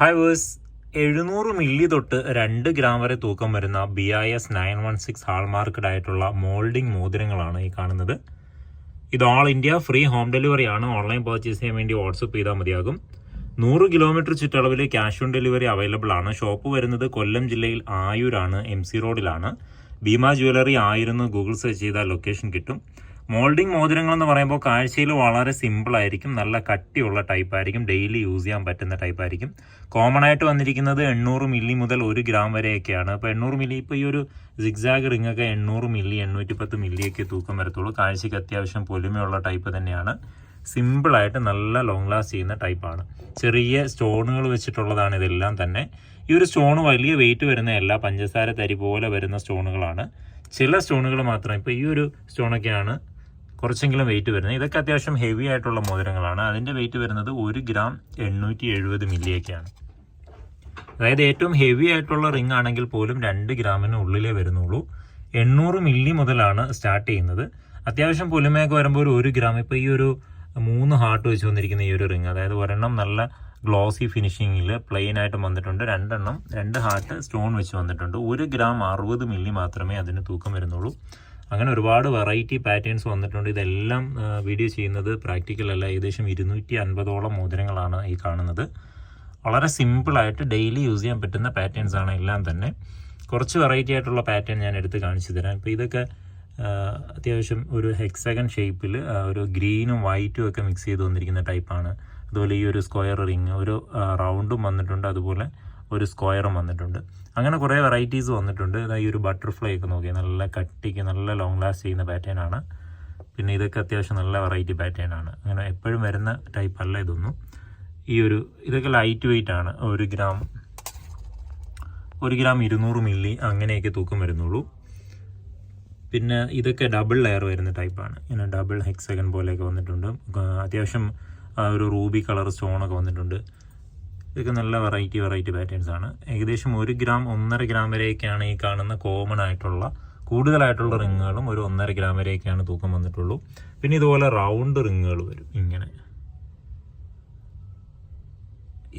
Hi verse എഴുന്നൂറ് milli തൊട്ട് രണ്ട് ഗ്രാം വരെ തൂക്കം വരുന്ന B I S nine one six hallmarked ആയിട്ടുള്ള മോൾഡിംഗ് മോതിരങ്ങളാണ് ഈ കാണുന്നത്. ഇത് all India free home delivery ആണ്. ഓൺലൈൻ പർച്ചേസ് ചെയ്യാൻ വേണ്ടി വാട്സപ്പ് ചെയ്താൽ മതിയാകും. നൂറ് കിലോമീറ്റർ ചുറ്റളവിൽ ക്യാഷ് ഓൺ ഡെലിവറി അവൈലബിൾ ആണ്. ഷോപ്പ് വരുന്നത് കൊല്ലം ജില്ലയിൽ ആയൂരാണ് എം സി റോഡിലാണ് ഭീമ ജ്വല്ലറി ആയിരുന്നു. ഗൂഗിൾ സെർച്ച് ചെയ്താൽ ലൊക്കേഷൻ കിട്ടും. മോൾഡിംഗ് മോതിരങ്ങൾ എന്ന് പറയുമ്പോൾ കാഴ്ചയിൽ വളരെ സിമ്പിൾ ആയിരിക്കും. നല്ല കട്ടിയുള്ള ടൈപ്പ് ആയിരിക്കും. ഡെയിലി യൂസ് ചെയ്യാൻ പറ്റുന്ന ടൈപ്പ് ആയിരിക്കും. കോമൺ ആയിട്ട് വന്നിരിക്കുന്നത് എണ്ണൂറ് മില്ലി മുതൽ ഒരു ഗ്രാം വരെയൊക്കെയാണ്. അപ്പോൾ എണ്ണൂറ് മില്ലി ഇപ്പോൾ ഈ ഒരു സിഗ്സാഗ് റിംഗ് ഒക്കെ എണ്ണൂറ് മില്ലി എണ്ണൂറ്റി പത്ത് മില്ലിയൊക്കെ തൂക്കം വരത്തുള്ളൂ. കാഴ്ചയ്ക്ക് അത്യാവശ്യം പൊലിമയുള്ള ടൈപ്പ് തന്നെയാണ്. സിമ്പിളായിട്ട് നല്ല ലോങ് ലാസ്റ്റ് ചെയ്യുന്ന ടൈപ്പാണ് ചെറിയ സ്റ്റോണുകൾ വെച്ചിട്ടുള്ളതാണ് ഇതെല്ലാം തന്നെ. ഈ ഒരു സ്റ്റോൺ വലിയ വെയിറ്റ് വരുന്ന എല്ലാ പഞ്ചസാര തരി പോലെ വരുന്ന സ്റ്റോണുകളാണ്. ചില സ്റ്റോണുകൾ മാത്രം. ഇപ്പോൾ ഈ ഒരു സ്റ്റോണൊക്കെയാണ് കുറച്ചെങ്കിലും വെയിറ്റ് വരുന്നത്. ഇതൊക്കെ അത്യാവശ്യം ഹെവി ആയിട്ടുള്ള മോതിരങ്ങളാണ്. അതിന്റെ വെയിറ്റ് വരുന്നത് ഒരു ഗ്രാം എണ്ണൂറ്റി എഴുപത് മില്ലിയൊക്കെയാണ്. അതായത് ഏറ്റവും ഹെവി ആയിട്ടുള്ള റിംഗ് ആണെങ്കിൽ പോലും രണ്ട് ഗ്രാമിന് ഉള്ളിലേ വരുന്നുള്ളൂ. എണ്ണൂറ് മില്ലി മുതലാണ് സ്റ്റാർട്ട് ചെയ്യുന്നത്. അത്യാവശ്യം പൊലിമയൊക്കെ വരുമ്പോൾ ഒരു ഒരു ഗ്രാം. ഇപ്പോൾ ഈ ഒരു മൂന്ന് ഹാർട്ട് വെച്ച് വന്നിരിക്കുന്ന ഈ ഒരു റിംഗ് അതായത് ഒരെണ്ണം നല്ല ഗ്ലോസി ഫിനിഷിങ്ങിൽ പ്ലെയിൻ ആയിട്ട് വന്നിട്ടുണ്ട്. രണ്ടെണ്ണം രണ്ട് ഹാർട്ട് സ്റ്റോൺ വെച്ച് വന്നിട്ടുണ്ട്. ഒരു ഗ്രാം അറുപത് മില്ലി മാത്രമേ അതിന് തൂക്കം വരുന്നുള്ളൂ. അങ്ങനെ ഒരുപാട് വെറൈറ്റി പാറ്റേൺസ് വന്നിട്ടുണ്ട്. ഇതെല്ലാം വീഡിയോ ചെയ്യുന്നത് പ്രാക്ടിക്കൽ അല്ല. ഏകദേശം ഇരുന്നൂറ്റി അൻപതോളം മോതിരങ്ങളാണ് ഈ കാണുന്നത്. വളരെ സിമ്പിളായിട്ട് ഡെയിലി യൂസ് ചെയ്യാൻ പറ്റുന്ന പാറ്റേൺസ് ആണ് എല്ലാം തന്നെ. കുറച്ച് വെറൈറ്റി ആയിട്ടുള്ള പാറ്റേൺ ഞാൻ എടുത്ത് കാണിച്ചു തരാം. ഇപ്പോൾ ഇതൊക്കെ അത്യാവശ്യം ഒരു ഹെക്സഗൺ ഷേപ്പിൽ ഒരു ഗ്രീനും വൈറ്റും ഒക്കെ മിക്സ് ചെയ്ത് വന്നിരിക്കുന്ന ടൈപ്പാണ് അതുപോലെ ഈ ഒരു സ്ക്വയർ റിങ് ഒരു റൗണ്ടും വന്നിട്ടുണ്ട്. അതുപോലെ ഒരു സ്ക്വയറും വന്നിട്ടുണ്ട്. അങ്ങനെ കുറേ വെറൈറ്റീസ് വന്നിട്ടുണ്ട്. ഈ ഒരു ബട്ടർഫ്ലൈ ഒക്കെ നോക്കി നല്ല കട്ടിക്ക് നല്ല ലോങ് ലാസ്റ്റ് ചെയ്യുന്ന പാറ്റേൺ ആണ്. പിന്നെ ഇതൊക്കെ അത്യാവശ്യം നല്ല വെറൈറ്റി പാറ്റേൺ ആണ്. അങ്ങനെ എപ്പോഴും വരുന്ന ടൈപ്പ് അല്ല ഇതൊന്നും. ഈ ഒരു ഇതൊക്കെ ലൈറ്റ് വെയിറ്റ് ആണ്. ഒരു ഗ്രാം ഒരു ഗ്രാം ഇരുന്നൂറ് മില്ലി അങ്ങനെയൊക്കെ തൂക്കം വരുന്നുള്ളൂ. പിന്നെ ഇതൊക്കെ ഡബിൾ ലെയർ വരുന്ന ടൈപ്പാണ് ഇങ്ങനെ ഡബിൾ ഹെക്സഗൺ പോലെയൊക്കെ വന്നിട്ടുണ്ട്. അത്യാവശ്യം ഒരു റൂബി കളർ സ്റ്റോണൊക്കെ വന്നിട്ടുണ്ട്. ഇതൊക്കെ നല്ല വെറൈറ്റി വെറൈറ്റി പാറ്റേൺസ് ആണ്. ഏകദേശം ഒരു ഗ്രാം ഒന്നര ഗ്രാം വരെയൊക്കെയാണ് ഈ കാണുന്ന കോമൺ ആയിട്ടുള്ള കൂടുതലായിട്ടുള്ള റിങ്ങുകളും ഒരു ഒന്നര ഗ്രാം വരെയൊക്കെയാണ് തൂക്കം വന്നിട്ടുള്ളൂ. പിന്നെ ഇതുപോലെ റൗണ്ട് റിങ്ങുകൾ വരും ഇങ്ങനെ.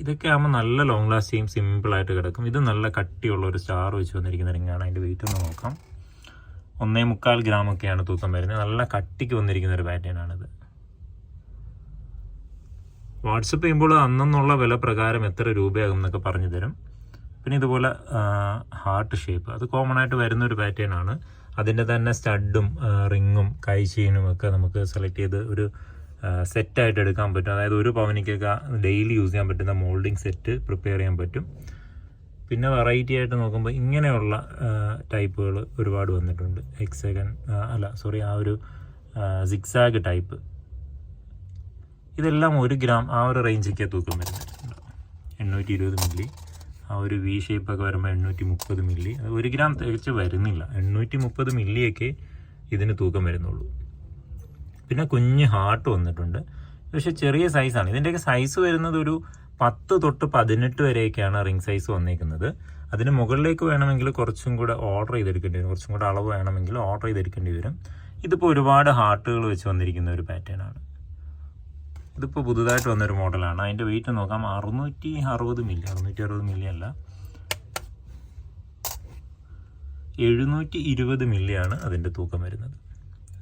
ഇതൊക്കെ ആകുമ്പോൾ നല്ല ലോങ് ലാസ്റ്റിങ് സിമ്പിളായിട്ട് കിടക്കും. ഇത് നല്ല കട്ടിയുള്ള ഒരു സ്റ്റാർ വെച്ച് വന്നിരിക്കുന്ന റിങ്ങാണ് അതിന്റെ വെയിറ്റ് ഒന്ന് നോക്കാം. ഒന്നേ മുക്കാൽ ഗ്രാമൊക്കെയാണ് തൂക്കം വരുന്നത്. നല്ല കട്ടിക്ക് വന്നിരിക്കുന്ന ഒരു പാറ്റേൺ ആണിത്. വാട്സപ്പ് ചെയ്യുമ്പോൾ അന്നെന്നുള്ള വില പ്രകാരം എത്ര രൂപയാകും എന്നൊക്കെ പറഞ്ഞു തരും. പിന്നെ ഇതുപോലെ ഹാർട്ട് ഷേപ്പ് അത് കോമൺ ആയിട്ട് വരുന്ന ഒരു പാറ്റേൺ ആണ്. അതിന്റെ തന്നെ സ്റ്റഡും റിങ്ങും കൈ ചെയിനും ഒക്കെ നമുക്ക് സെലക്ട് ചെയ്ത് ഒരു സെറ്റായിട്ട് എടുക്കാൻ പറ്റും. അതായത് ഒരു പവനിക്കൊക്കെ ഡെയിലി യൂസ് ചെയ്യാൻ പറ്റുന്ന മോൾഡിംഗ് സെറ്റ് പ്രിപ്പയർ ചെയ്യാൻ പറ്റും. പിന്നെ വെറൈറ്റി ആയിട്ട് നോക്കുമ്പോൾ ഇങ്ങനെയുള്ള ടൈപ്പുകൾ ഒരുപാട് വന്നിട്ടുണ്ട്. ഹെക്സഗൺ അല്ല സോറി ആ ഒരു സിക്സാഗ് ടൈപ്പ് ഇതെല്ലാം ഒരു ഗ്രാം ആ ഒരു റേഞ്ചൊക്കെ തൂക്കം വരുന്നത് എണ്ണൂറ്റി ഇരുപത് മില്ലി ആ ഒരു വി ഷേപ്പൊക്കെ വരുമ്പോൾ എണ്ണൂറ്റി മുപ്പത് മില്ലി. അത് ഒരു ഗ്രാം തികച്ച് വരുന്നില്ല. എണ്ണൂറ്റി മുപ്പത് മില്ലിയൊക്കെ ഇതിന് തൂക്കം വരുന്നുള്ളൂ. പിന്നെ കുഞ്ഞ് ഹാർട്ട് വന്നിട്ടുണ്ട്. പക്ഷേ ചെറിയ സൈസാണ് ഇതിന്റെയൊക്കെ സൈസ് വരുന്നത് ഒരു പത്ത് തൊട്ട് പതിനെട്ട് വരെയൊക്കെയാണ് റിംഗ് സൈസ് വന്നേക്കുന്നത്. അതിന് മുകളിലേക്ക് വേണമെങ്കിൽ കുറച്ചും കൂടെ ഓർഡർ ചെയ്തെടുക്കേണ്ടി വരും. കുറച്ചും കൂടെ അളവ് വേണമെങ്കിൽ ഓർഡർ ചെയ്തെടുക്കേണ്ടി വരും. ഇതിപ്പോൾ ഒരുപാട് ഹാർട്ടുകൾ വെച്ച് വന്നിരിക്കുന്ന ഒരു പാറ്റേൺ ആണ്. ഇതിപ്പോൾ പുതുതായിട്ട് വന്നൊരു മോഡലാണ്. അതിന്റെ വെയിറ്റ് നോക്കാം. അറുന്നൂറ്റി അറുപത് മില്ലി അറുന്നൂറ്റി അറുപത് മില്ലി അല്ല. എഴുന്നൂറ്റി ഇരുപത് മില്ലിയാണ് അതിന്റെ തൂക്കം വരുന്നത്.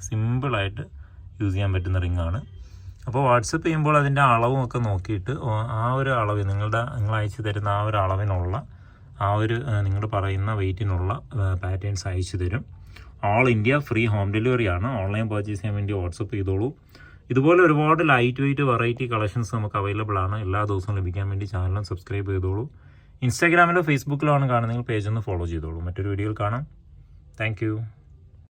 സിമ്പിളായിട്ട് യൂസ് ചെയ്യാൻ പറ്റുന്ന റിങ്ങാണ് അപ്പോൾ വാട്സപ്പ് ചെയ്യുമ്പോൾ അതിന്റെ അളവും ഒക്കെ നോക്കിയിട്ട് ആ ഒരു അളവ് നിങ്ങളുടെ നിങ്ങൾ അയച്ചു തരുന്ന ആ ഒരു അളവിനുള്ള ആ ഒരു നിങ്ങൾ പറയുന്ന വെയിറ്റിനുള്ള പാറ്റേൺസ് അയച്ചു തരും. All India free home delivery ആണ്. ഓൺലൈൻ പർച്ചേസ് ചെയ്യാൻ വേണ്ടി വാട്സപ്പ് ചെയ്തോളൂ. ഇതുപോലെ ഒരുപാട് ലൈറ്റ് വെയിറ്റ് വെറൈറ്റി കളക്ഷൻസ് നമുക്ക് അവൈലബിൾ ആണ്. എല്ലാ ദിവസവും ലഭിക്കാൻ വേണ്ടി ചാനലും സബ്സ്ക്രൈബ് ചെയ്തോളൂ. ഇൻസ്റ്റാഗ്രാമിലോ ഫേസ്ബുക്കിലോ ആണ് കാണുന്നതെങ്കിൽ പേജ് ഒന്ന് ഫോളോ ചെയ്തോളൂ. മറ്റൊരു വീഡിയോയിൽ കാണാം. താങ്ക്